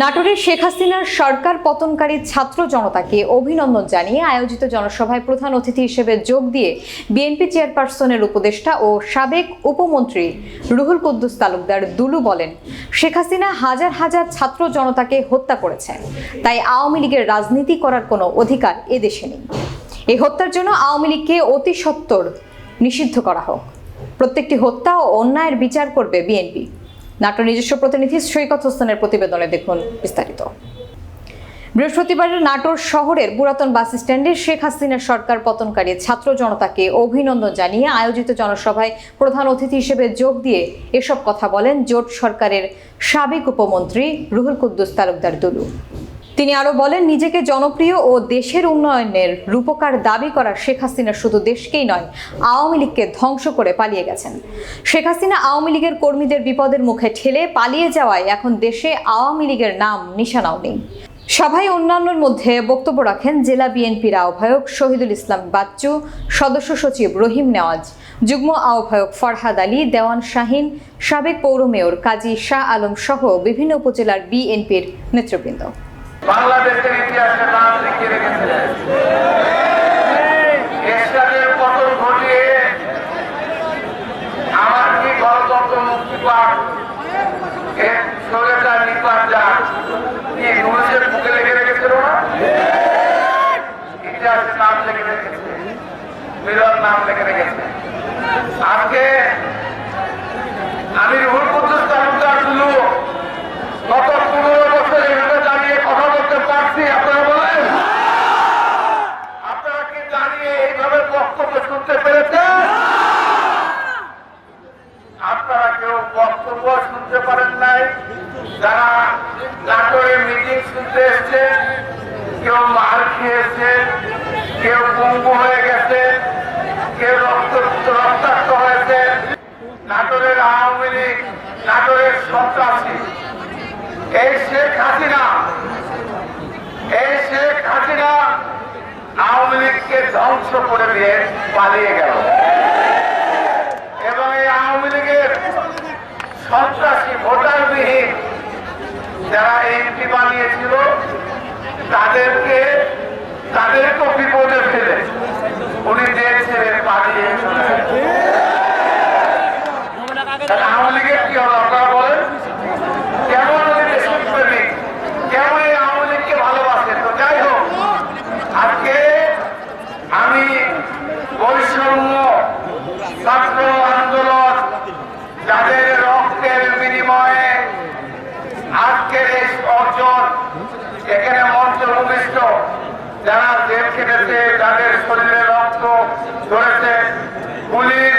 নাটোরের শেখ হাসিনার সরকার পতনকারী ছাত্র জনতাকে অভিনন্দন জানিয়ে আয়োজিত জনসভায় প্রধান অতিথি হিসেবে যোগ দিয়ে বিএনপি চেয়ারপারসনের উপদেষ্টা ও সাবেক উপমন্ত্রী রুহুল কুদ্দুস তালুকদার দুলু বলেন, শেখ হাসিনা হাজার হাজার ছাত্র জনতাকে হত্যা করেছে তাই আওয়ামী লীগের রাজনীতি করার কোনো অধিকার এদেশে নেই। এই হত্যার জন্য আওয়ামী লীগকে অতি সত্বর নিষিদ্ধ করা হোক। প্রত্যেকটি হত্যা ও অন্যায়ের বিচার করবে বিএনপি। নাটোর নিজস্ব প্রতিনিধি সৈকত হোসেনের প্রতিবেদনে দেখুন বিস্তারিত। বৃহস্পতিবারের নাটোর শহরের পুরাতন বাস স্ট্যান্ডে শেখ হাসিনার সরকার পতনকারী ছাত্র জনতাকে অভিনন্দন জানিয়ে আয়োজিত জনসভায় প্রধান অতিথি হিসেবে যোগ দিয়ে এসব কথা বলেন জোট সরকারের সাবেক উপমন্ত্রী রুহুল কুদ্দুস তালুকদার দুলু। তিনি আরও বলেন, নিজেকে জনপ্রিয় ও দেশের উন্নয়নের রূপকার দাবি করা শেখ হাসিনা শুধু দেশকেই নয়, আওয়ামী লীগকে ধ্বংস করে পালিয়ে গেছেন। শেখ হাসিনা আওয়ামী লীগের কর্মীদের বিপদের মুখে ঠেলে পালিয়ে যাওয়ায় এখন দেশে আওয়ামী লীগের নাম নিশানাও নেই। সভায় অন্যান্যর মধ্যে বক্তব্য রাখেন জেলা বিএনপির আহ্বায়ক শহীদুল ইসলাম বাচ্চু, সদস্য সচিব রহিম নেওয়াজ, যুগ্ম আহ্বায়ক ফরহাদ আলী, দেওয়ান শাহিন, সাবেক পৌর মেয়র কাজী শাহ আলম সহ বিভিন্ন উপজেলার বিএনপির নেতৃবৃন্দ। বাংলাদেশের ইতিহাসে নাম লিখে রেখেছে এরশাদের পতন ঘটিয়ে আমার কি গণতন্ত্র মুক্তি পাক? এর সোলেটা নিপাত যাক। কি নুরুজের বুকে রেখেছিল না? ইতিহাসে নাম রেখেছে। নাম রেখেছে। আজকে আমি রুহুল কুদ্দুস তালুকদার শুধু গত পনেরো বছর এভাবে দাঁড়িয়ে কথা বলতে পারছি আপনারা বলেন আপনারা কি দাঁড়িয়ে এইভাবে বক্তব্য শুনতে পেরেছেন আপনারা কেউ বক্তব্য শুনতে পারেন নাই যারা নাটোরে মিটিং শুনতে এসছেন কেউ মার খেয়েছেন কেউ পঙ্গু হয়ে গেছে, কেউ রক্ত, রক্তাক্ত হয়েছে। নাটোরের আওয়ামী লীগ, নাটোরের সন্ত্রাসী। এই শেখ হাসিনা, এই শেখ হাসিনা আওয়ামী লীগকে ধ্বংস করে দিয়ে পালিয়ে গেল। এবং এই আওয়ামী লীগের সন্ত্রাসী ভোটারবিহীন যারা এমপি বানিয়েছিল, তাদেরকে তাদেরকেও বিপদে ফেলে। উনি দেশ ছেড়ে পালিয়ে আওয়ামী লীগের কি হলো আপনারা বলেন? কেমন দেশপ্রেমিক কেমন এই আওয়ামী লীগকে তো যাই হোক, আজকে আমি বৈষম্য ছাত্র অর্জন এখানে মঞ্চ ভূমিষ্ঠ যারা জেল খেটেছে তাদের শরীরে রক্ত ধরেছে। পুলিশ